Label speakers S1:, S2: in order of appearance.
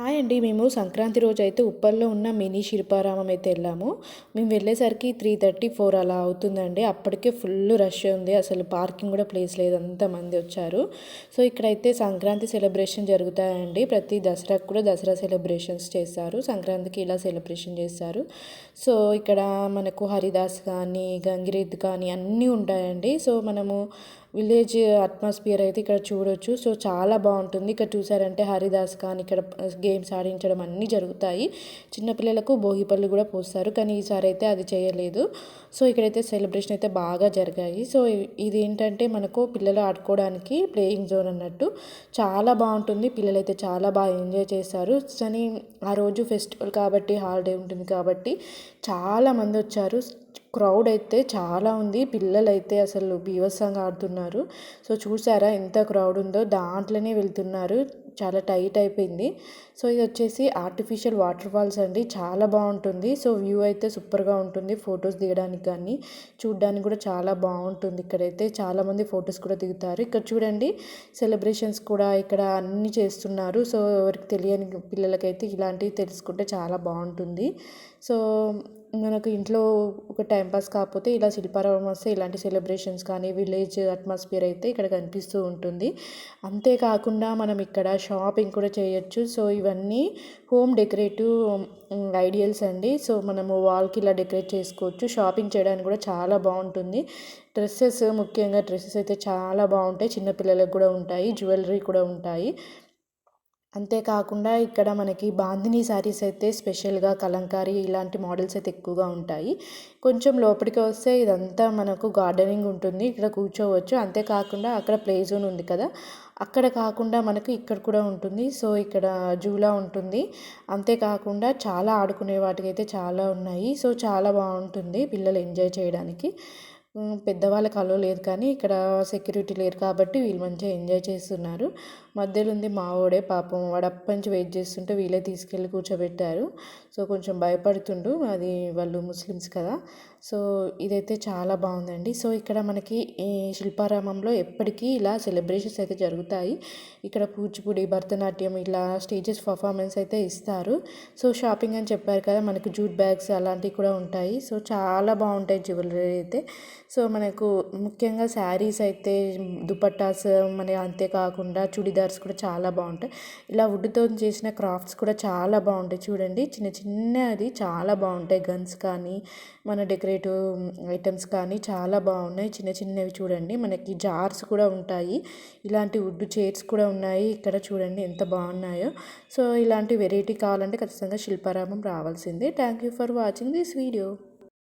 S1: Hi అండి. మేము సంక్రాంతి రోజు అయితే ఉప్పల్లో ఉన్న మినీ శిల్పారామం అయితే వెళ్ళాము. మేము వెళ్ళేసరికి త్రీ థర్టీ ఫోర్ అలా అవుతుందండి. అప్పటికే ఫుల్ రష్ ఉంది. అసలు పార్కింగ్ కూడా ప్లేస్ లేదు. అంతమంది వచ్చారు. సో ఇక్కడైతే సంక్రాంతి సెలబ్రేషన్ జరుగుతాయండి. ప్రతి దసరాకు కూడా దసరా సెలబ్రేషన్స్ చేస్తారు. సంక్రాంతికి ఇలా సెలబ్రేషన్ చేస్తారు. సో ఇక్కడ మనకు హరిదాస్ కానీ గంగిరెద్దు కానీ అన్నీ ఉంటాయండి. సో మనము విలేజ్ అట్మాస్ఫియర్ అయితే ఇక్కడ చూడొచ్చు. సో చాలా బాగుంటుంది. ఇక్కడ చూసారంటే హరిదాస్ కానీ ఇక్కడ గేమ్స్ ఆడించడం అన్నీ జరుగుతాయి. చిన్నపిల్లలకు భోగి పళ్ళు కూడా పోస్తారు. కానీ ఈసారి అయితే అది చేయలేదు. సో ఇక్కడైతే సెలబ్రేషన్ అయితే బాగా జరిగాయి. సో ఇది ఏంటంటే మనకు పిల్లలు ఆడుకోవడానికి ప్లేయింగ్ జోన్ అన్నట్టు చాలా బాగుంటుంది. పిల్లలు అయితే చాలా బాగా ఎంజాయ్ చేస్తారు. కానీ ఆ రోజు ఫెస్టివల్ కాబట్టి హాలిడే ఉంటుంది కాబట్టి చాలామంది వచ్చారు. క్రౌడ్ అయితే చాలా ఉంది. పిల్లలు అయితే అసలు బీభత్సంగా ఆడుతున్నారు. సో చూసారా ఎంత క్రౌడ్ ఉందో? దాంట్లోనే వెళ్తున్నారు. చాలా టైట్ అయిపోయింది. సో ఇది వచ్చేసి ఆర్టిఫిషియల్ వాటర్ ఫాల్స్ అండి. చాలా బాగుంటుంది. సో వ్యూ అయితే సూపర్గా ఉంటుంది. ఫొటోస్ దిగడానికి కానీ చూడడానికి కూడా చాలా బాగుంటుంది ఇక్కడైతే. చాలామంది ఫొటోస్ కూడా దిగుతారు. ఇక్కడ చూడండి సెలబ్రేషన్స్ కూడా ఇక్కడ అన్నీ చేస్తున్నారు. సో ఎవరికి తెలియని పిల్లలకైతే ఇలాంటివి తెలుసుకుంటే చాలా బాగుంటుంది. సో మనకు ఇంట్లో ఒక టైంపాస్ కాకపోతే ఇలా శిల్పారామం వస్తే ఇలాంటి సెలబ్రేషన్స్ కానీ విలేజ్ అట్మాస్ఫియర్ అయితే ఇక్కడ కనిపిస్తూ ఉంటుంది. అంతేకాకుండా మనం ఇక్కడ షాపింగ్ కూడా చేయొచ్చు. సో ఇవన్నీ హోమ్ డెకరేటివ్ ఐడియల్స్ అండి. సో మనము వాల్కి ఇలా డెకరేట్ చేసుకోవచ్చు. షాపింగ్ చేయడానికి కూడా చాలా బాగుంటుంది. డ్రెస్సెస్ ముఖ్యంగా డ్రెస్సెస్ అయితే చాలా బాగుంటాయి. చిన్నపిల్లలకు కూడా ఉంటాయి. జ్యువెలరీ కూడా ఉంటాయి. అంతేకాకుండా ఇక్కడ మనకి బాంధిని శారీస్ అయితే స్పెషల్గా కలంకారీ ఇలాంటి మోడల్స్ అయితే ఎక్కువగా ఉంటాయి. కొంచెం లోపలికి వస్తే ఇదంతా మనకు గార్డెనింగ్ ఉంటుంది. ఇక్కడ కూర్చోవచ్చు. అంతేకాకుండా అక్కడ ప్లే జోన్ ఉంది కదా అక్కడ కాకుండా మనకు ఇక్కడ కూడా ఉంటుంది. సో ఇక్కడ జూలా ఉంటుంది. అంతేకాకుండా చాలా ఆడుకునే వాటికైతే చాలా ఉన్నాయి. సో చాలా బాగుంటుంది పిల్లలు ఎంజాయ్ చేయడానికి. పెద్దవాళ్ళకి అలో లేదు కానీ ఇక్కడ సెక్యూరిటీ లేరు కాబట్టి వీళ్ళు మంచిగా ఎంజాయ్ చేస్తున్నారు. మధ్యలో ఉంది మావోడే పాపం. వాడు అప్పటి నుంచి వెయిట్ చేస్తుంటే వీళ్ళే తీసుకెళ్ళి కూర్చోబెట్టారు. సో కొంచెం భయపడుతుండు. అది వాళ్ళు ముస్లిమ్స్ కదా. సో ఇదైతే చాలా బాగుందండి. సో ఇక్కడ మనకి శిల్పారామంలో ఎప్పటికీ ఇలా సెలబ్రేషన్స్ అయితే జరుగుతాయి. ఇక్కడ కూచిపూడి భరతనాట్యం ఇలా స్టేజెస్ పర్ఫార్మెన్స్ అయితే ఇస్తారు. సో షాపింగ్ అని చెప్పారు కదా మనకు జూట్ బ్యాగ్స్ అలాంటివి కూడా ఉంటాయి. సో చాలా బాగుంటాయి జ్యువెలరీ అయితే. సో మనకు ముఖ్యంగా శారీస్ అయితే దుపట్టాస్ మన అంతేకాకుండా చుడిదార్స్ కూడా చాలా బాగుంటాయి. ఇలా వుడ్తో చేసిన క్రాఫ్ట్స్ కూడా చాలా బాగుంటాయి. చూడండి చిన్న చిన్న చిన్నది చాలా బాగుంటాయి గన్స్ కానీ మన డెకరేటివ్ ఐటమ్స్ కానీ చాలా బాగున్నాయి. చిన్న చిన్నవి చూడండి. మనకి జార్స్ కూడా ఉంటాయి. ఇలాంటి వుడ్ చైర్స్ కూడా ఉన్నాయి. ఇక్కడ చూడండి ఎంత బాగున్నాయో. సో ఇలాంటి వెరైటీ కావాలంటే ఖచ్చితంగా శిల్పారామం రావాల్సిందే. Thank you for watching this video